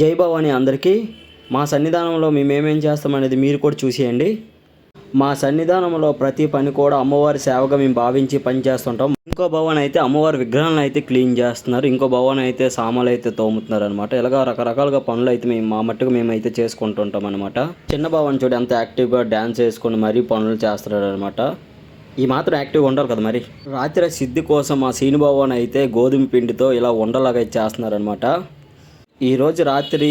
జై భవాని అందరికీ. మా సన్నిధానంలో మేమేం చేస్తామనేది మీరు కూడా చూసేయండి. మా సన్నిధానంలో ప్రతి పని కూడా అమ్మవారి సేవగా మేము భావించి పని చేస్తుంటాం. ఇంకో భవన్ అయితే అమ్మవారి విగ్రహాలను అయితే క్లీన్ చేస్తున్నారు. ఇంకో భవన్ అయితే సామాలు అయితే తోముతున్నారు అనమాట ఇలాగ రకరకాలుగా పనులు అయితే మేము మా మట్టుకు మేమైతే చేసుకుంటుంటాం అనమాట చిన్న భవన్ చూడు ఎంత యాక్టివ్గా డ్యాన్స్ వేసుకొని మరీ పనులు చేస్తున్నాడు అనమాట ఈ మాత్రం యాక్టివ్గా ఉండాలి కదా మరి. రాత్రి సిద్ధి కోసం మా సీనుభవన్ అయితే గోధుమ పిండితో ఇలా ఉండలాగా అయితే చేస్తున్నారనమాట ఈరోజు రాత్రి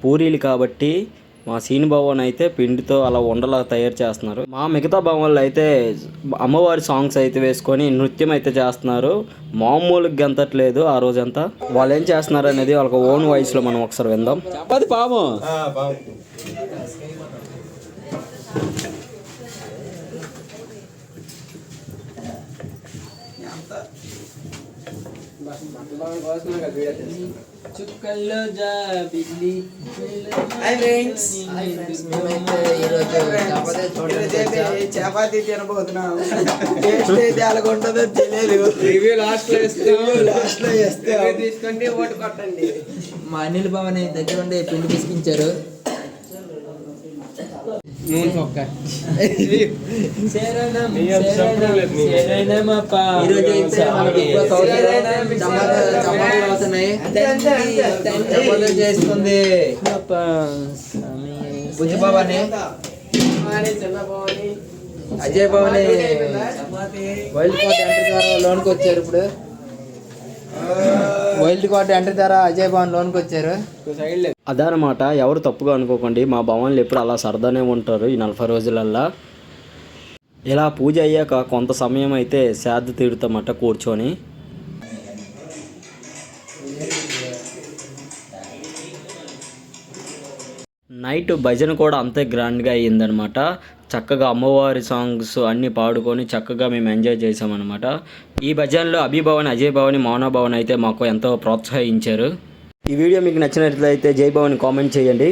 పూరీలు కాబట్టి మా సీని భవన్ అయితే పిండితో అలా ఉండలా తయారు చేస్తున్నారు. మా మిగతా భవన్లు అయితే అమ్మవారి సాంగ్స్ అయితే వేసుకొని నృత్యం అయితే చేస్తున్నారు. మామూలుగా గెంతట్లేదు ఆ రోజంతా. వాళ్ళు ఏం చేస్తున్నారు అనేది వాళ్ళకి ఓన్ వాయిస్లో మనం ఒకసారి విందాం. పాము. చుక్కల్లో జాబిల్లి హాయ్ ఫ్రెండ్స్ మేమైతే ఈరోజు చపాతీ చూడండి చపాతీ తినబోతున్నాం. టేస్ట్ అయితే అలాగుంటుందో తెలియదు. రివ్యూ లాస్ట్లో ఇస్తాం లాస్ట్లో తీసుకోండి ఓటు కొట్టండి. మా అనిల్ భవన్ దగ్గర ఉండి పిండి పిసికించారు నూనె పక్క ఈరోజు అయితే మనకి ఎక్కువ కౌంటర్ చపాతీ చపాతీలు చేస్తుంది Ajay Bhavani wild card entry ద్వారా లోన్కి వచ్చారు ఇప్పుడు. వైల్డ్ కార్డ్ ఎంట్రీ ద్వారా అజయ్ భవన్ లోన్కి వచ్చారు. సైడ్ అదనమాట ఎవరు తప్పుగా అనుకోకండి మా భవన్లు ఎప్పుడు అలా సరదానే ఉంటారు ఈ నలభై రోజులల్లా. ఇలా పూజ అయ్యాక కొంత సమయం అయితే శ్రాద్ధ తీరుతామట కూర్చొని. నైట్ భజన కూడా అంతే గ్రాండ్గా అయ్యిందనమాట. చక్కగా అమ్మవారి సాంగ్స్ అన్నీ పాడుకొని చక్కగా మేము ఎంజాయ్ చేసామన్నమాట ఈ భజనలో అభిభవన్ అజయ్ భవన్ మౌనభవన్ అయితే మాకు ఎంతో ప్రోత్సహించారు. ఈ వీడియో మీకు నచ్చినట్లయితే జై భవన్ కామెంట్ చేయండి.